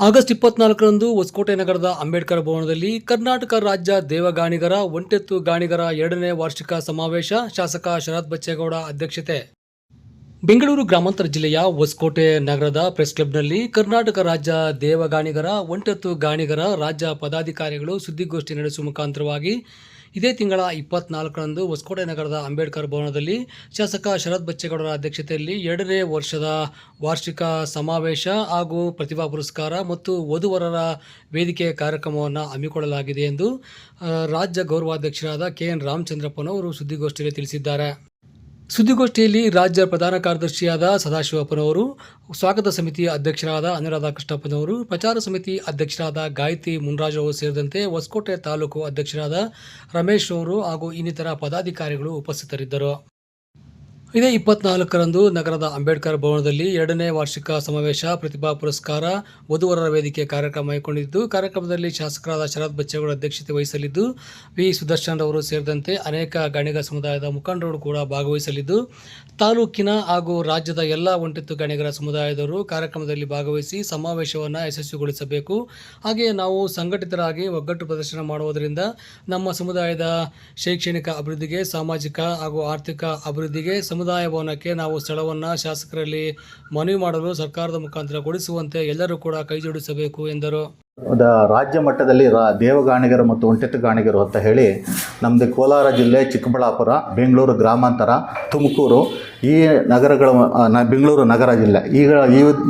August ಇಪ್ಪತ್ನಾಲ್ಕರಂದು ಹೊಸಕೋಟೆ ನಗರದ ಅಂಬೇಡ್ಕರ್ ಭವನದಲ್ಲಿ ಕರ್ನಾಟಕ ರಾಜ್ಯ ದೇವಗಾಣಿಗರ ಒಂಟೆತ್ತು ಗಾಣಿಗರ ಎರಡನೇ ವಾರ್ಷಿಕ ಸಮಾವೇಶ ಶಾಸಕ ಶರತ್ ಬಚ್ಚೇಗೌಡ ಅಧ್ಯಕ್ಷತೆ. ಬೆಂಗಳೂರು ಗ್ರಾಮಾಂತರ ಜಿಲ್ಲೆಯ ಹೊಸಕೋಟೆ ನಗರದ ಪ್ರೆಸ್ ಕ್ಲಬ್ನಲ್ಲಿ ಕರ್ನಾಟಕ ರಾಜ್ಯ ದೇವಗಾಣಿಗರ ಒಂಟೆತ್ತು ಗಾಣಿಗರ ರಾಜ್ಯ ಪದಾಧಿಕಾರಿಗಳು ಸುದ್ದಿಗೋಷ್ಠಿ ನಡೆಸುವ ಮುಖಾಂತರವಾಗಿ ಇದೇ ತಿಂಗಳ ಇಪ್ಪತ್ನಾಲ್ಕರಂದು ಹೊಸಕೋಟೆ ನಗರದ ಅಂಬೇಡ್ಕರ್ ಭವನದಲ್ಲಿ ಶಾಸಕ ಶರತ್ ಬಚ್ಚೇಗೌಡರ ಅಧ್ಯಕ್ಷತೆಯಲ್ಲಿ ಎರಡನೇ ವರ್ಷದ ವಾರ್ಷಿಕ ಸಮಾವೇಶ ಹಾಗೂ ಪ್ರತಿಭಾ ಪುರಸ್ಕಾರ ಮತ್ತು ವಧುವರರ ವೇದಿಕೆ ಕಾರ್ಯಕ್ರಮವನ್ನು ಹಮ್ಮಿಕೊಳ್ಳಲಾಗಿದೆ ಎಂದು ರಾಜ್ಯ ಗೌರವಾಧ್ಯಕ್ಷರಾದ ಕೆ ಎನ್ ರಾಮಚಂದ್ರಪ್ಪನವರು ಸುದ್ದಿಗೋಷ್ಠಿಯಲ್ಲಿ ತಿಳಿಸಿದ್ದಾರೆ. ಸುದ್ದಿಗೋಷ್ಠಿಯಲ್ಲಿ ರಾಜ್ಯ ಪ್ರಧಾನ ಕಾರ್ಯದರ್ಶಿಯಾದ ಸದಾಶಿವಪ್ಪನವರು, ಸ್ವಾಗತ ಸಮಿತಿಯ ಅಧ್ಯಕ್ಷರಾದ ಅನುರಾಧ ಕೃಷ್ಣಪ್ಪನವರು ಪ್ರಚಾರ ಸಮಿತಿ ಅಧ್ಯಕ್ಷರಾದ ಗಾಯತ್ರಿ ಮುನ್ರಾಜ್ ಅವರು ಸೇರಿದಂತೆ ಹೊಸಕೋಟೆ ತಾಲೂಕು ಅಧ್ಯಕ್ಷರಾದ ರಮೇಶ್ ಅವರು ಹಾಗೂ ಇನ್ನಿತರ ಪದಾಧಿಕಾರಿಗಳು ಉಪಸ್ಥಿತರಿದ್ದರು. ಇದೇ ಇಪ್ಪತ್ನಾಲ್ಕರಂದು ನಗರದ ಅಂಬೇಡ್ಕರ್ ಭವನದಲ್ಲಿ ಎರಡನೇ ವಾರ್ಷಿಕ ಸಮಾವೇಶ ಪ್ರತಿಭಾ ಪುರಸ್ಕಾರ ವಧುವರರ ವೇದಿಕೆ ಕಾರ್ಯಕ್ರಮ ಹಮ್ಮಿಕೊಂಡಿದ್ದು, ಕಾರ್ಯಕ್ರಮದಲ್ಲಿ ಶಾಸಕರಾದ ಶರತ್ ಬಚ್ಚೇಗೌಡ ಅಧ್ಯಕ್ಷತೆ ವಹಿಸಲಿದ್ದು, ವಿ ಸುದರ್ಶನ್ ಅವರು ಸೇರಿದಂತೆ ಅನೇಕ ಗಣಿಗ ಸಮುದಾಯದ ಮುಖಂಡರು ಕೂಡ ಭಾಗವಹಿಸಲಿದ್ದು, ತಾಲೂಕಿನ ಹಾಗೂ ರಾಜ್ಯದ ಎಲ್ಲ ಒಂಟಿತ್ತು ಗಣಿಗರ ಸಮುದಾಯದವರು ಕಾರ್ಯಕ್ರಮದಲ್ಲಿ ಭಾಗವಹಿಸಿ ಸಮಾವೇಶವನ್ನು ಯಶಸ್ವಿಗೊಳಿಸಬೇಕು. ಹಾಗೆಯೇ ನಾವು ಸಂಘಟಿತರಾಗಿ ಒಗ್ಗಟ್ಟು ಪ್ರದರ್ಶನ ಮಾಡುವುದರಿಂದ ನಮ್ಮ ಸಮುದಾಯದ ಶೈಕ್ಷಣಿಕ ಅಭಿವೃದ್ಧಿಗೆ, ಸಾಮಾಜಿಕ ಹಾಗೂ ಆರ್ಥಿಕ ಅಭಿವೃದ್ಧಿಗೆ ಸಮುದಾಯ ಭವನಕ್ಕೆ ನಾವು ಸ್ಥಳವನ್ನು ಶಾಸಕರಲ್ಲಿ ಮನವಿ ಮಾಡಲು ಸರ್ಕಾರದ ಮುಖಾಂತರ ಕೊಡಿಸುವಂತೆ ಎಲ್ಲರೂ ಕೂಡ ಕೈಜೋಡಿಸಬೇಕು ಎಂದರು. ರಾಜ್ಯ ಮಟ್ಟದಲ್ಲಿ ರಾ ದೇವಗಾಣಿಗರು ಮತ್ತು ಒಂಟೆತ್ತು ಗಾಣಿಗರು ಅಂತ ಹೇಳಿ ನಮ್ಮದು ಕೋಲಾರ ಜಿಲ್ಲೆ ಚಿಕ್ಕಬಳ್ಳಾಪುರ, ಬೆಂಗಳೂರು ಗ್ರಾಮಾಂತರ, ತುಮಕೂರು ಈ ನಗರಗಳ ಬೆಂಗಳೂರು ನಗರ ಜಿಲ್ಲೆ. ಈಗ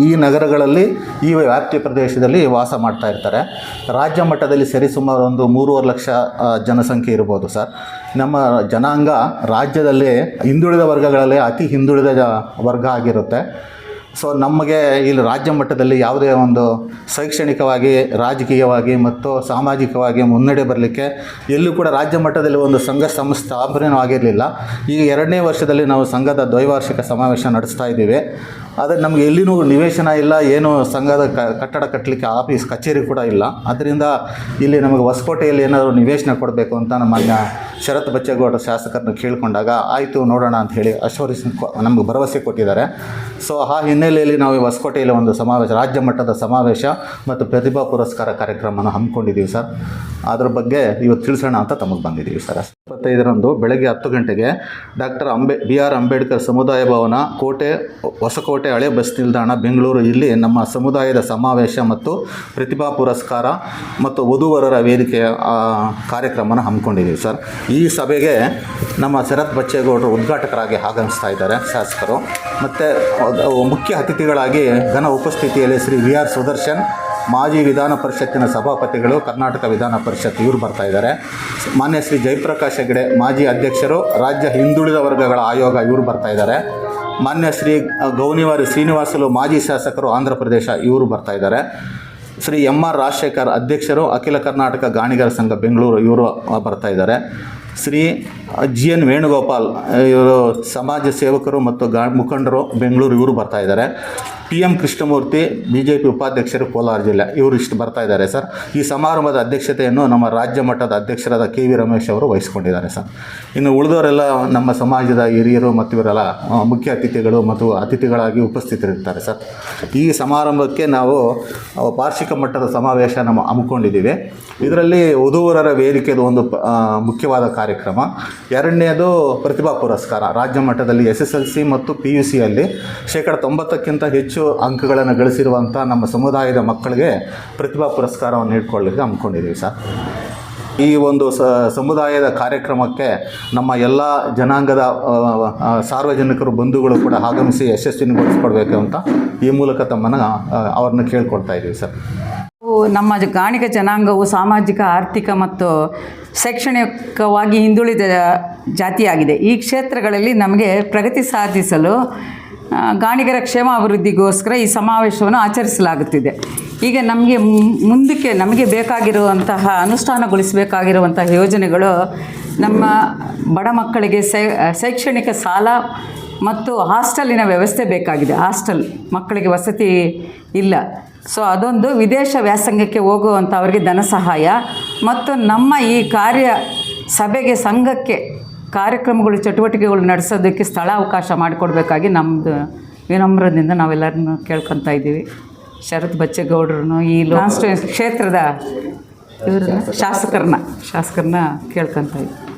ಈ ನಗರಗಳಲ್ಲಿ ಈ ವ್ಯಾಪ್ತಿ ಪ್ರದೇಶದಲ್ಲಿ ವಾಸ ಮಾಡ್ತಾ ಇರ್ತಾರೆ. ರಾಜ್ಯ ಮಟ್ಟದಲ್ಲಿ ಸರಿಸುಮಾರು ಒಂದು ಮೂರುವರೆ ಲಕ್ಷ ಜನಸಂಖ್ಯೆ ಇರ್ಬೋದು ಸರ್. ನಮ್ಮ ಜನಾಂಗ ರಾಜ್ಯದಲ್ಲಿ ಹಿಂದುಳಿದ ವರ್ಗಗಳಲ್ಲಿ ಅತಿ ಹಿಂದುಳಿದ ವರ್ಗ ಆಗಿರುತ್ತೆ. ಸೊ ನಮಗೆ ಇಲ್ಲಿ ರಾಜ್ಯ ಮಟ್ಟದಲ್ಲಿ ಯಾವುದೇ ಒಂದು ಶೈಕ್ಷಣಿಕವಾಗಿ, ರಾಜಕೀಯವಾಗಿ ಮತ್ತು ಸಾಮಾಜಿಕವಾಗಿ ಮುನ್ನಡೆ ಬರಲಿಕ್ಕೆ ಎಲ್ಲೂ ಕೂಡ ರಾಜ್ಯ ಮಟ್ಟದಲ್ಲಿ ಒಂದು ಸಂಘ ಸಂಸ್ಥೆ ಸ್ಥಾಪನೆಯೂ ಆಗಿರಲಿಲ್ಲ. ಈಗ ಎರಡನೇ ವರ್ಷದಲ್ಲಿ ನಾವು ಸಂಘದ ದ್ವೈವಾರ್ಷಿಕ ಸಮಾವೇಶ ನಡೆಸ್ತಾ ಇದ್ದೀವಿ. ಆದರೆ ನಮಗೆ ಎಲ್ಲಿನೂ ನಿವೇಶನ ಇಲ್ಲ, ಏನು ಸಂಘದ ಕಟ್ಟಡ ಕಟ್ಟಲಿಕ್ಕೆ ಆಫೀಸ್, ಕಚೇರಿ ಕೂಡ ಇಲ್ಲ. ಅದರಿಂದ ಇಲ್ಲಿ ನಮಗೆ ಹೊಸಕೋಟೆಯಲ್ಲಿ ಏನಾದರೂ ನಿವೇಶನ ಕೊಡಬೇಕು ಅಂತ ನಮ್ಮ ಮಾನ್ಯ ಶರತ್ ಬಚ್ಚೇಗೌಡ ಶಾಸಕರನ್ನ ಕೇಳಿಕೊಂಡಾಗ, ಆಯಿತು ನೋಡೋಣ ಅಂತ ಹೇಳಿ ಅಶ್ವರಿಸ್ ನಮಗೆ ಭರವಸೆ ಕೊಟ್ಟಿದ್ದಾರೆ. ಸೊ ಆ ಹಿನ್ನೆಲೆಯಲ್ಲಿ ನಾವು ಹೊಸಕೋಟೆಯಲ್ಲಿ ಒಂದು ಸಮಾವೇಶ, ರಾಜ್ಯ ಮಟ್ಟದ ಸಮಾವೇಶ ಮತ್ತು ಪ್ರತಿಭಾ ಪುರಸ್ಕಾರ ಕಾರ್ಯಕ್ರಮವನ್ನು ಹಮ್ಮಿಕೊಂಡಿದ್ದೀವಿ ಸರ್. ಅದ್ರ ಬಗ್ಗೆ ಇವತ್ತು ತಿಳಿಸೋಣ ಅಂತ ತಮಗೆ ಬಂದಿದ್ದೀವಿ ಸರ್ ಇಪ್ಪತ್ತೈದರಂದು ಬೆಳಗ್ಗೆ ಹತ್ತು ಗಂಟೆಗೆ doctor Ambe B R Ambedkar ಸಮುದಾಯ ಭವನ, ಕೋಟೆ, ಹೊಸಕೋಟೆ ಹಳೆ ಬಸ್ ನಿಲ್ದಾಣ, ಬೆಂಗಳೂರು. ಇಲ್ಲಿ ನಮ್ಮ ಸಮುದಾಯದ ಸಮಾವೇಶ ಮತ್ತು ಪ್ರತಿಭಾ ಪುರಸ್ಕಾರ ಮತ್ತು ವಧುವರರ ವೇದಿಕೆಯ ಕಾರ್ಯಕ್ರಮನ ಹಮ್ಮಿಕೊಂಡಿದ್ದೀವಿ ಸರ್. ಈ ಸಭೆಗೆ ನಮ್ಮ ಶರತ್ ಬಚ್ಚೇಗೌಡರು ಉದ್ಘಾಟಕರಾಗಿ ಆಗಮಿಸ್ತಾ ಇದ್ದಾರೆ ಶಾಸಕರು. ಮತ್ತು ಮುಖ್ಯ ಅತಿಥಿಗಳಾಗಿ ಘನ ಉಪಸ್ಥಿತಿಯಲ್ಲಿ ಶ್ರೀ ವಿ ಆರ್ ಸುದರ್ಶನ್ ಮಾಜಿ ವಿಧಾನ ಪರಿಷತ್ತಿನ ಸಭಾಪತಿಗಳು, ಕರ್ನಾಟಕ ವಿಧಾನ ಪರಿಷತ್ ಇವರು ಬರ್ತಾ ಇದ್ದಾರೆ ಮಾನ್ಯ ಶ್ರೀ ಜಯಪ್ರಕಾಶ್ ಹೆಗ್ಡೆ, ಮಾಜಿ ಅಧ್ಯಕ್ಷರು, ರಾಜ್ಯ ಹಿಂದುಳಿದ ವರ್ಗಗಳ ಆಯೋಗ ಇವರು ಬರ್ತಾ ಇದ್ದಾರೆ ಮಾನ್ಯ ಶ್ರೀ ಗೌನಿವಾರಿ ಶ್ರೀನಿವಾಸಲು ಮಾಜಿ ಶಾಸಕರು ಆಂಧ್ರ ಪ್ರದೇಶ ಇವರು ಬರ್ತಾ ಇದ್ದಾರೆ ಶ್ರೀ ಎಂ ಆರ್ ರಾಜಶೇಖರ್ ಅಧ್ಯಕ್ಷರು, ಅಖಿಲ ಕರ್ನಾಟಕ ಗಾಣಿಗರ ಸಂಘ ಬೆಂಗಳೂರು ಇವರು ಬರ್ತಾ ಇದ್ದಾರೆ ಶ್ರೀ ಜಿ ಎನ್ ವೇಣುಗೋಪಾಲ್, ಇವರು ಸಮಾಜ ಸೇವಕರು ಮತ್ತು ಗಾ ಮುಖಂಡರು, ಬೆಂಗಳೂರು ಇವರು ಬರ್ತಾ ಇದ್ದಾರೆ. P M Krishnamurthy B J P ಉಪಾಧ್ಯಕ್ಷರು ಕೋಲಾರ ಜಿಲ್ಲೆ, ಇವರು ಇಷ್ಟು ಬರ್ತಾ ಇದ್ದಾರೆ ಸರ್. ಈ ಸಮಾರಂಭದ ಅಧ್ಯಕ್ಷತೆಯನ್ನು ನಮ್ಮ ರಾಜ್ಯ ಮಟ್ಟದ ಅಧ್ಯಕ್ಷರಾದ ಕೆ ವಿ ರಮೇಶ್ ಅವರು ವಹಿಸ್ಕೊಂಡಿದ್ದಾರೆ ಸರ್. ಇನ್ನು ಉಳಿದವರೆಲ್ಲ ನಮ್ಮ ಸಮಾಜದ ಹಿರಿಯರು ಮತ್ತು ಇವರೆಲ್ಲ ಮುಖ್ಯ ಅತಿಥಿಗಳು ಮತ್ತು ಅತಿಥಿಗಳಾಗಿ ಉಪಸ್ಥಿತರಿರ್ತಾರೆ ಸರ್. ಈ ಸಮಾರಂಭಕ್ಕೆ ನಾವು ವಾರ್ಷಿಕ ಮಟ್ಟದ ಸಮಾವೇಶ ನಮ್ಮ ಹಮ್ಮಿಕೊಂಡಿದ್ದೀವಿ. ಇದರಲ್ಲಿ ವಧುವರರ ವೇದಿಕೆದು ಒಂದು ಮುಖ್ಯವಾದ ಕಾರ್ಯ ಕಾರ್ಯಕ್ರಮ. ಎರಡನೇದು ಪ್ರತಿಭಾ ಪುರಸ್ಕಾರ. ರಾಜ್ಯ ಮಟ್ಟದಲ್ಲಿ ಎಸ್ ಎಸ್ ಎಲ್ ಸಿ ಮತ್ತು ಪಿ ಯು ಸಿಯಲ್ಲಿ ಶೇಕಡ ತೊಂಬತ್ತಕ್ಕಿಂತ ಹೆಚ್ಚು ಅಂಕಗಳನ್ನು ಗಳಿಸಿರುವಂಥ ನಮ್ಮ ಸಮುದಾಯದ ಮಕ್ಕಳಿಗೆ ಪ್ರತಿಭಾ ಪುರಸ್ಕಾರವನ್ನು ನೀಡ್ಕೊಳ್ಳಿಕ್ಕೆ ಹಮ್ಮಿಕೊಂಡಿದ್ದೀವಿ ಸರ್. ಈ ಒಂದು ಸಮುದಾಯದ ಕಾರ್ಯಕ್ರಮಕ್ಕೆ ನಮ್ಮ ಎಲ್ಲ ಜನಾಂಗದ ಸಾರ್ವಜನಿಕರು, ಬಂಧುಗಳು ಕೂಡ ಆಗಮಿಸಿ ಯಶಸ್ವಿನಿಗೊಳಿಸ್ಕೊಡ್ಬೇಕು ಅಂತ ಈ ಮೂಲಕ ತಮ್ಮನ್ನು ಅವ್ರನ್ನ ಕೇಳ್ಕೊಳ್ತಾ ಇದ್ದೀವಿ ಸರ್. ನಮ್ಮ ಗಾಣಿಗ ಜನಾಂಗವು ಸಾಮಾಜಿಕ, ಆರ್ಥಿಕ ಮತ್ತು ಶೈಕ್ಷಣಿಕವಾಗಿ ಹಿಂದುಳಿದ ಜಾತಿಯಾಗಿದೆ. ಈ ಕ್ಷೇತ್ರಗಳಲ್ಲಿ ನಮಗೆ ಪ್ರಗತಿ ಸಾಧಿಸಲು ಗಾಣಿಗರ ಕ್ಷೇಮ ಅಭಿವೃದ್ಧಿಗೋಸ್ಕರ ಈ ಸಮಾವೇಶವನ್ನು ಆಚರಿಸಲಾಗುತ್ತಿದೆ. ಈಗ ನಮಗೆ ಮುಂದಕ್ಕೆ ನಮಗೆ ಬೇಕಾಗಿರುವಂತಹ, ಅನುಷ್ಠಾನಗೊಳಿಸಬೇಕಾಗಿರುವಂತಹ ಯೋಜನೆಗಳು ನಮ್ಮ ಬಡ ಮಕ್ಕಳಿಗೆ ಶೈಕ್ಷಣಿಕ ಸಾಲ ಮತ್ತು ಹಾಸ್ಟೆಲಿನ ವ್ಯವಸ್ಥೆ ಬೇಕಾಗಿದೆ. ಹಾಸ್ಟೆಲ್ ಮಕ್ಕಳಿಗೆ ವಸತಿ ಇಲ್ಲ. ಸೊ ಅದೊಂದು ವಿದೇಶ ವ್ಯಾಸಂಗಕ್ಕೆ ಹೋಗುವಂಥ ಅವರಿಗೆ ಧನ ಸಹಾಯ. ಮತ್ತು ನಮ್ಮ ಈ ಕಾರ್ಯ ಸಭೆಗೆ ಸಂಘಕ್ಕೆ ಕಾರ್ಯಕ್ರಮಗಳು ಚಟುವಟಿಕೆಗಳು ನಡೆಸೋದಕ್ಕೆ ಸ್ಥಳ ಅವಕಾಶ ಮಾಡಿಕೊಡ್ಬೇಕಾಗಿ ನಮ್ಮದು ವಿನಮ್ರದಿಂದ ನಾವೆಲ್ಲರನ್ನು ಕೇಳ್ಕೊತಾ ಇದ್ದೀವಿ. ಶರತ್ ಬಚ್ಚೇಗೌಡರನ್ನು ಈ ಲಾಸ್ಟ್ ಕ್ಷೇತ್ರದ ಇವ್ರನ್ನ? ಶಾಸಕರನ್ನ ಶಾಸಕರನ್ನ ಕೇಳ್ಕೊತ ಇದ್ವಿ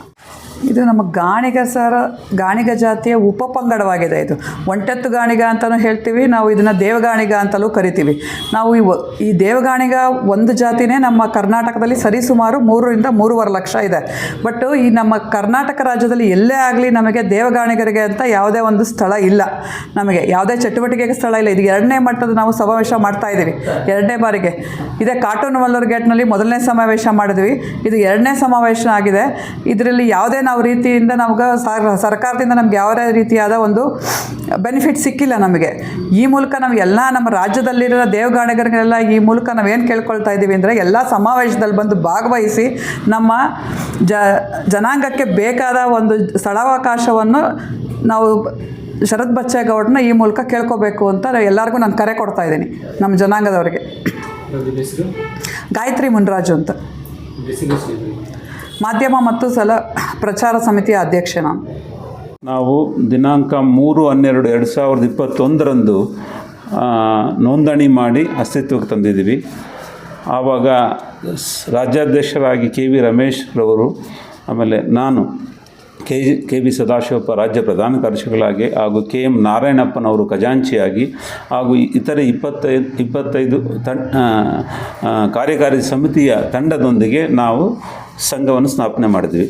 ಇದು ನಮ್ಮ ಗಾಣಿಗ ಸರ, ಗಾಣಿಗ ಜಾತಿಯ ಉಪಪಂಗಡವಾಗಿದೆ ಇದು. ಒಂಟೆತ್ತು ಗಾಣಿಗ ಅಂತಲೂ ಹೇಳ್ತೀವಿ, ನಾವು ಇದನ್ನು ದೇವಗಾಣಿಗ ಅಂತಲೂ ಕರಿತೀವಿ. ನಾವು ಈ ಈ ದೇವಗಾಣಿಗ ಒಂದು ಜಾತಿನೇ ನಮ್ಮ ಕರ್ನಾಟಕದಲ್ಲಿ ಸರಿಸುಮಾರು ಮೂರರಿಂದ ಮೂರುವರೆ ಲಕ್ಷ ಇದೆ. ಬಟ್ ಈ ನಮ್ಮ ಕರ್ನಾಟಕ ರಾಜ್ಯದಲ್ಲಿ ಎಲ್ಲೇ ಆಗಲಿ ನಮಗೆ ದೇವಗಾಣಿಗರಿಗೆ ಅಂತ ಯಾವುದೇ ಒಂದು ಸ್ಥಳ ಇಲ್ಲ. ನಮಗೆ ಯಾವುದೇ ಚಟುವಟಿಕೆಗೆ ಸ್ಥಳ ಇಲ್ಲ. ಇದು ಎರಡನೇ ಮಟ್ಟದ ನಾವು ಸಮಾವೇಶ ಮಾಡ್ತಾ ಇದ್ದೀವಿ. ಎರಡನೇ ಬಾರಿಗೆ. ಇದೇ ಕಾಟೂನ್ ಮಲ್ಲೂರು ಗೇಟ್ನಲ್ಲಿ ಮೊದಲನೇ ಸಮಾವೇಶ ಮಾಡಿದ್ವಿ. ಇದು ಎರಡನೇ ಸಮಾವೇಶ ಆಗಿದೆ. ಇದರಲ್ಲಿ ಯಾವುದೇ ನಾವು ರೀತಿಯಿಂದ ನಮ್ಗೆ ಸರ್- ಸರ್ಕಾರದಿಂದ ನಮ್ಗೆ ಯಾವುದೇ ರೀತಿಯಾದ ಒಂದು ಬೆನಿಫಿಟ್ ಸಿಕ್ಕಿಲ್ಲ ನಮಗೆ. ಈ ಮೂಲಕ ನಾವು ಎಲ್ಲ ನಮ್ಮ ರಾಜ್ಯದಲ್ಲಿರೋ ದೇವಗಾಣಿಗರಿಗೆಲ್ಲ ಈ ಮೂಲಕ ನಾವೇನು ಕೇಳ್ಕೊಳ್ತಾ ಇದ್ದೀವಿ ಅಂದರೆ ಎಲ್ಲ ಸಮಾವೇಶದಲ್ಲಿ ಬಂದು ಭಾಗವಹಿಸಿ ನಮ್ಮ ಜ ಜನಾಂಗಕ್ಕೆ ಬೇಕಾದ ಒಂದು ಸ್ಥಳಾವಕಾಶವನ್ನು ನಾವು ಶರತ್ ಬಚ್ಚೇಗೌಡರನ್ನ ಈ ಮೂಲಕ ಕೇಳ್ಕೋಬೇಕು ಅಂತ ಎಲ್ಲರಿಗೂ ನಾನು ಕರೆ ಕೊಡ್ತಾ ಇದ್ದೀನಿ ನಮ್ಮ ಜನಾಂಗದವರಿಗೆ. ಗಾಯತ್ರಿ ಮುನ್ರಾಜು ಅಂತ. ಮಾಧ್ಯಮ ಮತ್ತು ಸಲ ಪ್ರಚಾರ ಸಮಿತಿಯ ಅಧ್ಯಕ್ಷ ನಾವು ದಿನಾಂಕ ಮೂರು ಹನ್ನೆರಡು ಎರಡು ಸಾವಿರದ ಇಪ್ಪತ್ತೊಂದರಂದು ನೋಂದಣಿ ಮಾಡಿ ಅಸ್ತಿತ್ವಕ್ಕೆ ತಂದಿದ್ದೀವಿ. ಆವಾಗ ರಾಜ್ಯಾಧ್ಯಕ್ಷರಾಗಿ ಕೆ ವಿ ರಮೇಶ್ ರವರು, ಆಮೇಲೆ ನಾನು K G K V Sadashivappa ರಾಜ್ಯ ಪ್ರಧಾನ ಕಾರ್ಯದರ್ಶಿಗಳಾಗಿ ಹಾಗೂ ಕೆ ಎಂ ನಾರಾಯಣಪ್ಪನವರು ಖಜಾಂಚಿಯಾಗಿ ಹಾಗೂ ಇತರೆ ಇಪ್ಪತ್ತೈದು ಇಪ್ಪತ್ತೈದು ತಂ ಕಾರ್ಯಕಾರಿ ಸಮಿತಿಯ ತಂಡದೊಂದಿಗೆ ನಾವು ಸಂಘವನ್ನು ಸ್ಥಾಪನೆ ಮಾಡಿದ್ವಿ.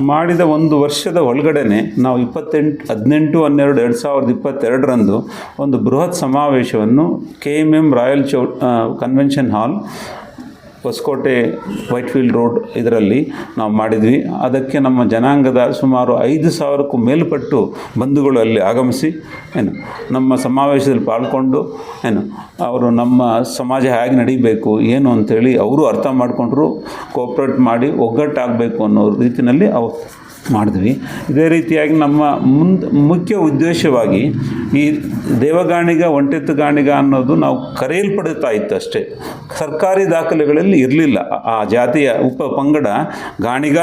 ಮಾಡಿದ ಒಂದು ವರ್ಷದ ಒಳಗಡೆನೆ ನಾವು ಇಪ್ಪತ್ತೆಂಟು, ಹದಿನೆಂಟು, ಹನ್ನೆರಡು, ಎರಡು ಸಾವಿರದ ಇಪ್ಪತ್ತೆರಡರಂದು ಒಂದು ಬೃಹತ್ ಸಮಾವೇಶವನ್ನು ಕೆ ಎಂ ಎಂ ರಾಯಲ್ ಚೌ convention hall Hosakote Whitefield road ಇದರಲ್ಲಿ ನಾವು ಮಾಡಿದ್ವಿ. ಅದಕ್ಕೆ ನಮ್ಮ ಜನಾಂಗದ ಸುಮಾರು ಐದು ಸಾವಿರಕ್ಕೂ ಮೇಲ್ಪಟ್ಟು ಬಂಧುಗಳು ಅಲ್ಲಿ ಆಗಮಿಸಿ, ಏನು, ನಮ್ಮ ಸಮಾವೇಶದಲ್ಲಿ ಪಾಲ್ಗೊಂಡು, ಏನು, ಅವರು ನಮ್ಮ ಸಮಾಜ ಹೇಗೆ ನಡೀಬೇಕು, ಏನು ಅಂತೇಳಿ ಅವರು ಅರ್ಥ ಮಾಡಿಕೊಂಡ್ರು, ಕೋಪ್ರೇಟ್ ಮಾಡಿ ಒಗ್ಗಟ್ಟಾಗಬೇಕು ಅನ್ನೋ ರೀತಿಯಲ್ಲಿ ಅವು ಮಾಡಿದ್ವಿ. ಇದೇ ರೀತಿಯಾಗಿ ನಮ್ಮ ಮುಂದೆ ಮುಖ್ಯ ಉದ್ದೇಶವಾಗಿ ಈ ದೇವಗಾಣಿಗ, ಒಂಟೆತ್ತು ಗಾಣಿಗ ಅನ್ನೋದು ನಾವು ಕರೆಯಲ್ಪಡುತ್ತಾ ಇತ್ತು ಅಷ್ಟೇ. ಸರ್ಕಾರಿ ದಾಖಲೆಗಳಲ್ಲಿ ಇರಲಿಲ್ಲ. ಆ ಜಾತಿಯ ಉಪ ಪಂಗಡ ಗಾಣಿಗ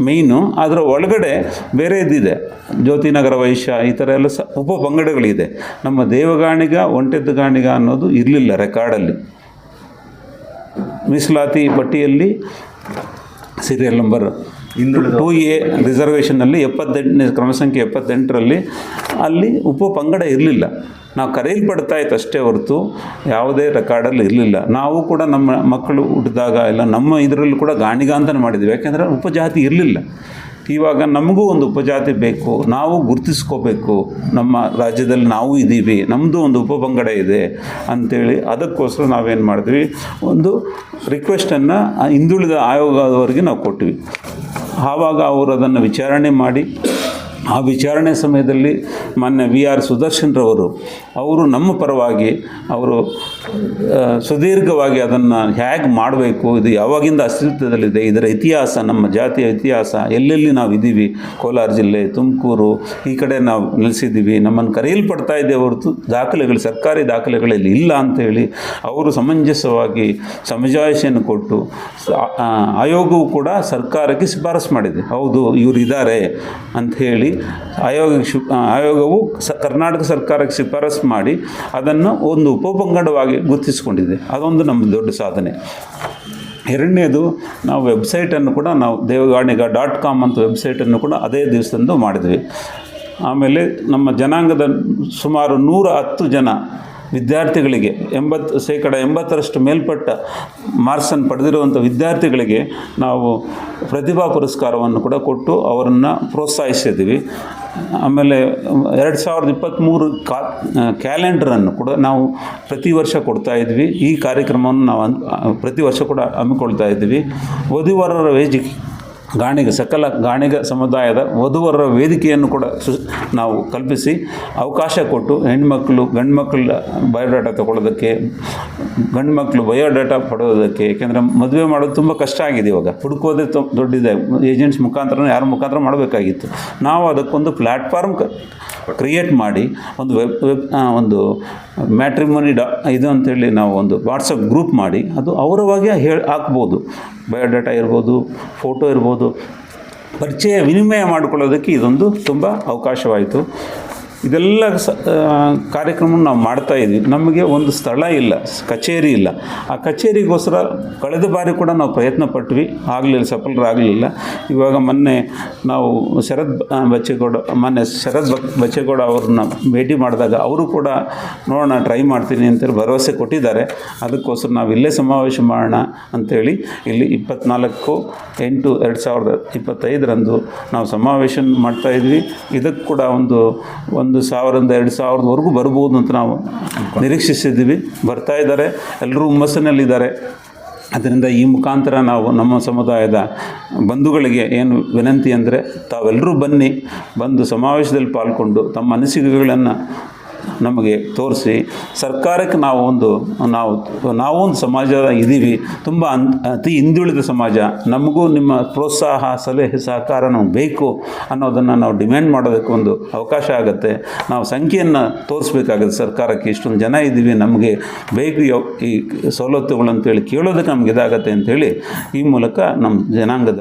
ಮೇಯ್ನು ಅದರ ಒಳಗಡೆ ಬೇರೆದಿದೆ. ಜ್ಯೋತಿನಗರ ವೈಶ್ಯ, ಈ ಥರ ಎಲ್ಲ ಸ ಉಪ ಪಂಗಡಗಳಿದೆ. ನಮ್ಮ ದೇವಗಾಣಿಗ, ಒಂಟೆತ್ತು ಗಾಣಿಗ ಅನ್ನೋದು ಇರಲಿಲ್ಲ ರೆಕಾರ್ಡಲ್ಲಿ. ಮೀಸಲಾತಿ ಪಟ್ಟಿಯಲ್ಲಿ ಸೀರಿಯಲ್ ನಂಬರ್ ಟೂ ಎ ರಿಸರ್ವೇಷನ್ನಲ್ಲಿ ಎಪ್ಪತ್ತೆಂಟನೇ, ಕ್ರಮಸಂಖ್ಯೆ ಎಪ್ಪತ್ತೆಂಟರಲ್ಲಿ ಅಲ್ಲಿ ಉಪ ಪಂಗಡ ಇರಲಿಲ್ಲ. ನಾವು ಕರೆಯಲ್ಪಡ್ತಾ ಇತ್ತು ಅಷ್ಟೇ ಹೊರತು ಯಾವುದೇ ರೆಕಾರ್ಡಲ್ಲಿ ಇರಲಿಲ್ಲ. ನಾವು ಕೂಡ ನಮ್ಮ ಮಕ್ಕಳು ಹುಟ್ಟಿದಾಗ ಇಲ್ಲ ನಮ್ಮ ಇದರಲ್ಲೂ ಕೂಡ ಗಾಣಿಗಾಂತನ ಮಾಡಿದ್ವಿ. ಯಾಕೆಂದರೆ ಉಪಜಾತಿ ಇರಲಿಲ್ಲ. ಇವಾಗ ನಮಗೂ ಒಂದು ಉಪಜಾತಿ ಬೇಕು. ನಾವು ಗುರುತಿಸ್ಕೋಬೇಕು. ನಮ್ಮ ರಾಜ್ಯದಲ್ಲಿ ನಾವು ಇದ್ದೀವಿ ನಮ್ಮದು ಒಂದು ಉಪಪಂಗಡ ಇದೆ ಅಂಥೇಳಿ ಅದಕ್ಕೋಸ್ಕರ ನಾವೇನು ಮಾಡಿದ್ವಿ? ಒಂದು ರಿಕ್ವೆಸ್ಟನ್ನು ಹಿಂದುಳಿದ ಆಯೋಗದವರಿಗೆ ನಾವು ಕೊಟ್ವಿ. ಆವಾಗ ಅವರು ಅದನ್ನು ವಿಚಾರಣೆ ಮಾಡಿ ಆ ವಿಚಾರಣೆ ಸಮಯದಲ್ಲಿ ಮಾನ್ಯ ವಿ ಆರ್ ಸುದರ್ಶನ್ರವರು ಅವರು ನಮ್ಮ ಪರವಾಗಿ ಅವರು ಸುದೀರ್ಘವಾಗಿ ಅದನ್ನು ಹೇಗೆ ಮಾಡಬೇಕು, ಇದು ಯಾವಾಗಿಂದ ಅಸ್ತಿತ್ವದಲ್ಲಿದೆ, ಇದರ ಇತಿಹಾಸ, ನಮ್ಮ ಜಾತಿಯ ಇತಿಹಾಸ, ಎಲ್ಲೆಲ್ಲಿ ನಾವು ಇದ್ದೀವಿ ಕೋಲಾರ ಜಿಲ್ಲೆ, ತುಮಕೂರು, ಈ ಕಡೆ ನಾವು ನೆಲೆಸಿದ್ದೀವಿ ನಮ್ಮನ್ನು ಕರೆಯಲ್ಪಡ್ತಾ ಇದೆ ಹೊರತು ದಾಖಲೆಗಳು, ಸರ್ಕಾರಿ ದಾಖಲೆಗಳಲ್ಲಿ ಇಲ್ಲ ಅಂತೇಳಿ ಅವರು ಸಮಂಜಸವಾಗಿ ಸಮಜಾಯಿಷಿಯನ್ನು ಕೊಟ್ಟು ಆಯೋಗವು ಕೂಡ ಸರ್ಕಾರಕ್ಕೆ ಶಿಫಾರಸು ಮಾಡಿದೆ. ಹೌದು, ಇವರು ಇದ್ದಾರೆ ಅಂತ ಹೇಳಿ ಆಯೋಗ ಆಯೋಗವು ಸ, ಕರ್ನಾಟಕ ಸರ್ಕಾರಕ್ಕೆ ಶಿಫಾರಸು ಮಾಡಿ ಅದನ್ನು ಒಂದು ಉಪಪಂಗಡವಾಗಿ ಗುರುತಿಸಿಕೊಂಡಿದೆ. ಅದೊಂದು ನಮ್ಮ ದೊಡ್ಡ ಸಾಧನೆ. ಎರಡನೇದು, ನಾವು ವೆಬ್ಸೈಟನ್ನು ಕೂಡ ನಾವು ದೇವಗಾಣಿಗ ಡಾಟ್ ಕಾಮ್ ಅಂತ ವೆಬ್ಸೈಟನ್ನು ಕೂಡ ಅದೇ ದಿವಸದಂದು ಮಾಡಿದ್ವಿ. ಆಮೇಲೆ ನಮ್ಮ ಜನಾಂಗದ ಸುಮಾರು ನೂರ ಹತ್ತು ಜನ ವಿದ್ಯಾರ್ಥಿಗಳಿಗೆ ಎಂಬತ್ತು ಶೇಕಡ ಎಂಬತ್ತರಷ್ಟು ಮೇಲ್ಪಟ್ಟ ಮಾರ್ಕ್ಸನ್ನು ಪಡೆದಿರುವಂಥ ವಿದ್ಯಾರ್ಥಿಗಳಿಗೆ ನಾವು ಪ್ರತಿಭಾ ಪುರಸ್ಕಾರವನ್ನು ಕೂಡ ಕೊಟ್ಟು ಅವರನ್ನು ಪ್ರೋತ್ಸಾಹಿಸಿದ್ದೀವಿ. ಆಮೇಲೆ ಎರಡು ಸಾವಿರದ ಇಪ್ಪತ್ತ್ಮೂರು ಕಾ, ಕ್ಯಾಲೆಂಡರನ್ನು ಕೂಡ ನಾವು ಪ್ರತಿ ವರ್ಷ ಕೊಡ್ತಾ ಇದ್ವಿ ಈ ಕಾರ್ಯಕ್ರಮವನ್ನು ನಾವು ಪ್ರತಿ ವರ್ಷ ಕೂಡ ಹಮ್ಮಿಕೊಳ್ತಾ ಇದ್ವಿ ವಧುವರರ ವೇದಿಕೆ ಗಾಣಿಗ, ಸಕಲ ಗಾಣಿಗ ಸಮುದಾಯದ ವಧುವರರ ವೇದಿಕೆಯನ್ನು ಕೂಡ ನಾವು ಕಲ್ಪಿಸಿ ಅವಕಾಶ ಕೊಟ್ಟು ಹೆಣ್ಮಕ್ಳು ಗಂಡು ಮಕ್ಕಳ ಬಯೋಡಾಟಾ ತಗೊಳ್ಳೋದಕ್ಕೆ ಗಂಡು ಮಕ್ಕಳು ಬಯೋಡಾಟಾ ಪಡೆಯೋದಕ್ಕೆ ಏಕೆಂದರೆ ಮದುವೆ ಮಾಡೋದು ತುಂಬ ಕಷ್ಟ ಆಗಿದೆ ಇವಾಗ. ಹುಡುಕೋದೇ ದೊಡ್ಡಿದೆ ಏಜೆಂಟ್ಸ್ ಮುಖಾಂತರ ಯಾರ ಮುಖಾಂತರ ಮಾಡಬೇಕಾಗಿತ್ತು. ನಾವು ಅದಕ್ಕೊಂದು ಪ್ಲ್ಯಾಟ್ಫಾರ್ಮ್ ಕ್ರಿಯೇಟ್ ಮಾಡಿ ಒಂದು ವೆಬ್ ವೆಬ್ ಒಂದು ಮ್ಯಾಟ್ರಿಮೋನಿ ಡಾ ಇದು ಅಂತೇಳಿ ನಾವು ಒಂದು ವಾಟ್ಸಪ್ ಗ್ರೂಪ್ ಮಾಡಿ, ಅದು ಅವರವಾಗಿ ಹೇಳಿ ಹಾಕ್ಬೋದು. ಬಯೋಡಾಟಾ ಇರ್ಬೋದು ಫೋಟೋ ಇರ್ಬೋದು. ಪರಿಚಯ ವಿನಿಮಯ ಮಾಡಿಕೊಳ್ಳೋದಕ್ಕೆ ಇದೊಂದು ತುಂಬ ಅವಕಾಶವಾಯಿತು. ಇದೆಲ್ಲ ಸ ಕಾರ್ಯಕ್ರಮ ನಾವು ಮಾಡ್ತಾ ಇದ್ವಿ. ನಮಗೆ ಒಂದು ಸ್ಥಳ ಇಲ್ಲ, ಕಚೇರಿ ಇಲ್ಲ. ಆ ಕಚೇರಿಗೋಸ್ಕರ ಕಳೆದ ಬಾರಿ ಕೂಡ ನಾವು ಪ್ರಯತ್ನ ಪಟ್ವಿ. ಆಗಲಿಲ್ಲ, ಸಫಲರಾಗಲಿಲ್ಲ. ಇವಾಗ ಮೊನ್ನೆ ನಾವು ಶರದ್ ಬಚ್ಚೇಗೌಡ, ಮೊನ್ನೆ ಶರದ್ ಬಚ್ಚೇಗೌಡ ಅವ್ರನ್ನ ಭೇಟಿ ಮಾಡಿದಾಗ ಅವರು ಕೂಡ ನೋಡೋಣ, ಟ್ರೈ ಮಾಡ್ತೀನಿ ಅಂತೇಳಿ ಭರವಸೆ ಕೊಟ್ಟಿದ್ದಾರೆ. ಅದಕ್ಕೋಸ್ಕರ ನಾವು ಇಲ್ಲೇ ಸಮಾವೇಶ ಮಾಡೋಣ ಅಂಥೇಳಿ ಇಲ್ಲಿ ಇಪ್ಪತ್ನಾಲ್ಕು ಎಂಟು ಎರಡು ಸಾವಿರದ ಇಪ್ಪತ್ತೈದರಂದು ನಾವು ಸಮಾವೇಶ ಮಾಡ್ತಾ ಇದ್ವಿ. ಇದಕ್ಕೆ ಕೂಡ ಒಂದು ಒಂದು ಸಾವಿರದಿಂದ ಎರಡು ಸಾವಿರದವರೆಗೂ ಬರ್ಬೋದು ಅಂತ ನಾವು ನಿರೀಕ್ಷಿಸಿದ್ದೀವಿ. ಬರ್ತಾ ಇದ್ದಾರೆ. ಎಲ್ಲರೂ ಹುಮ್ಮಸ್ಸಿನಲ್ಲಿದ್ದಾರೆ. ಅದರಿಂದ ಈ ಮುಖಾಂತರ ನಾವು ನಮ್ಮ ಸಮುದಾಯದ ಬಂಧುಗಳಿಗೆ ಏನು ವಿನಂತಿ ಅಂದರೆ ತಾವೆಲ್ಲರೂ ಬನ್ನಿ. ಬಂದು ಸಮಾವೇಶದಲ್ಲಿ ಪಾಲ್ಗೊಂಡು ತಮ್ಮ ಅನಿಸಿಕೆಗಳನ್ನು ನಮಗೆ ತೋರಿಸಿ ಸರ್ಕಾರಕ್ಕೆ ನಾವು ಒಂದು, ನಾವು ನಾವು ಒಂದು ಸಮಾಜ ಇದ್ದೀವಿ ತುಂಬ ಅನ್, ಅತಿ ಹಿಂದುಳಿದ ಸಮಾಜ. ನಮಗೂ ನಿಮ್ಮ ಪ್ರೋತ್ಸಾಹ, ಸಲಹೆ, ಸಹಕಾರ ನಮ್ಗೆ ಬೇಕು ಅನ್ನೋದನ್ನು ನಾವು ಡಿಮ್ಯಾಂಡ್ ಮಾಡೋದಕ್ಕೆ ಒಂದು ಅವಕಾಶ ಆಗುತ್ತೆ. ನಾವು ಸಂಖ್ಯೆಯನ್ನು ತೋರಿಸ್ಬೇಕಾಗುತ್ತೆ ಸರ್ಕಾರಕ್ಕೆ. ಇಷ್ಟೊಂದು ಜನ ಇದ್ದೀವಿ ನಮಗೆ ಬೇಕು ಈ ಸವಲತ್ತುಗಳಂತೇಳಿ ಕೇಳೋದಕ್ಕೆ ನಮ್ಗೆ ಇದಾಗತ್ತೆ ಅಂಥೇಳಿ ಈ ಮೂಲಕ ನಮ್ಮ ಜನಾಂಗದ